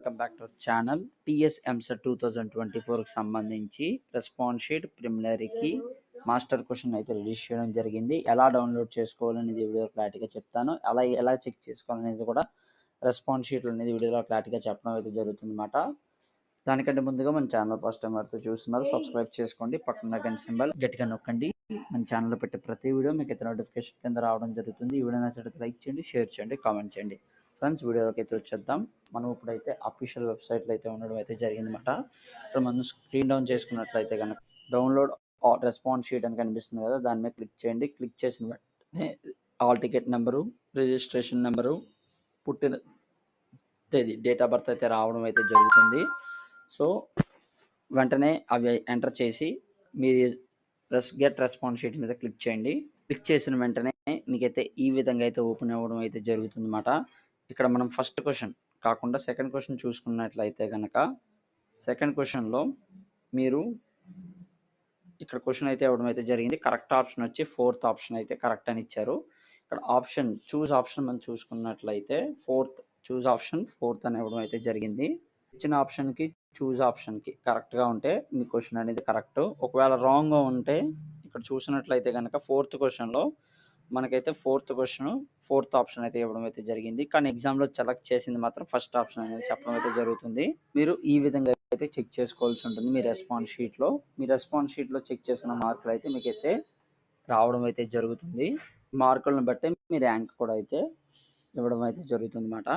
Welcome back to channel. TS EAMCET two thousand twenty ఫోర్కి సంబంధించి response sheet ప్రిమినరీకి master question అయితే release చేయడం జరిగింది. ఎలా డౌన్లోడ్ చేసుకోవాలనేది వీడియో క్లారిటీగా చెప్తాను. అలా ఎలా చెక్ చేసుకోవాలనేది కూడా రెస్పాన్స్ షీట్ అనేది వీడియోలో క్లారిటీగా చెప్పడం అయితే జరుగుతుంది అనమాట దానికంటే ముందుగా మన ఛానల్ ఫస్ట్ టైం అయితే చూస్తున్నారు సబ్స్క్రైబ్ చేసుకోండి. పక్కన గంట సింబల్ గట్టిగా నొక్కండి. మన ఛానల్లో పెట్టే ప్రతి వీడియో మీకు అయితే నోటిఫికేషన్ కింద రావడం జరుగుతుంది. ఈ వీడియో నచ్చినట్లయితే లైక్ చేయండి షేర్ చేయండి కామెంట్ చేయండి. ఫ్రెండ్స్ వీడియోకి అయితే వచ్చేద్దాం. మనం ఇప్పుడైతే అఫీషియల్ వెబ్సైట్లో అయితే ఉండడం అయితే జరిగిందన్నమాట. ఇక్కడ మనం స్క్రీన్ డౌన్ చేసుకున్నట్లయితే కనుక డౌన్లోడ్ రెస్పాన్స్ షీట్ అని కనిపిస్తుంది కదా దాని మీద క్లిక్ చేయండి. క్లిక్ చేసిన వెంటనే hall ticket number registration number పుట్టిన తేదీ డేట్ ఆఫ్ బర్త్ అయితే రావడం అయితే జరుగుతుంది. సో వెంటనే అవి ఎంటర్ చేసి మీరు రెస్ గెట్ రెస్పాన్స్ షీట్ మీద క్లిక్ చేయండి. క్లిక్ చేసిన వెంటనే మీకైతే ఈ విధంగా అయితే ఓపెన్ అవ్వడం అయితే జరుగుతుంది అనమాట ఇక్కడ మనం ఫస్ట్ క్వశ్చన్ కాకుండా సెకండ్ క్వశ్చన్ చూసుకున్నట్లయితే కనుక సెకండ్ క్వశ్చన్లో మీరు ఇక్కడ క్వశ్చన్ అయితే ఇవ్వడం అయితే జరిగింది. కరెక్ట్ ఆప్షన్ వచ్చి ఫోర్త్ ఆప్షన్ అయితే కరెక్ట్ అని ఇచ్చారు. ఇక్కడ ఆప్షన్ చూస్ ఆప్షన్ మనం చూసుకున్నట్లయితే ఫోర్త్ చూస్ ఆప్షన్ ఫోర్త్ అని ఇవ్వడం అయితే జరిగింది. ఇచ్చిన ఆప్షన్కి చూస్ ఆప్షన్కి కరెక్ట్గా ఉంటే మీ క్వశ్చన్ అనేది కరెక్ట్ ఒకవేళ రాంగ్గా ఉంటే ఇక్కడ చూసినట్లయితే కనుక ఫోర్త్ క్వశ్చన్లో మనకైతే ఫోర్త్ క్వశ్చన్ ఫోర్త్ ఆప్షన్ అయితే ఇవ్వడం అయితే జరిగింది. కానీ ఎగ్జామ్లో సెలెక్ట్ చేసింది మాత్రం ఫస్ట్ ఆప్షన్ అనేది చెప్పడం అయితే జరుగుతుంది. మీరు ఈ విధంగా అయితే చెక్ చేసుకోవాల్సి ఉంటుంది మీ రెస్పాన్స్ షీట్లో మీ రెస్పాన్స్ షీట్లో చెక్ చేసుకున్న మార్కులు అయితే మీకైతే రావడం అయితే జరుగుతుంది. మార్కులను బట్టి మీ ర్యాంక్ కూడా అయితే ఇవ్వడం అయితే జరుగుతుంది అన్నమాట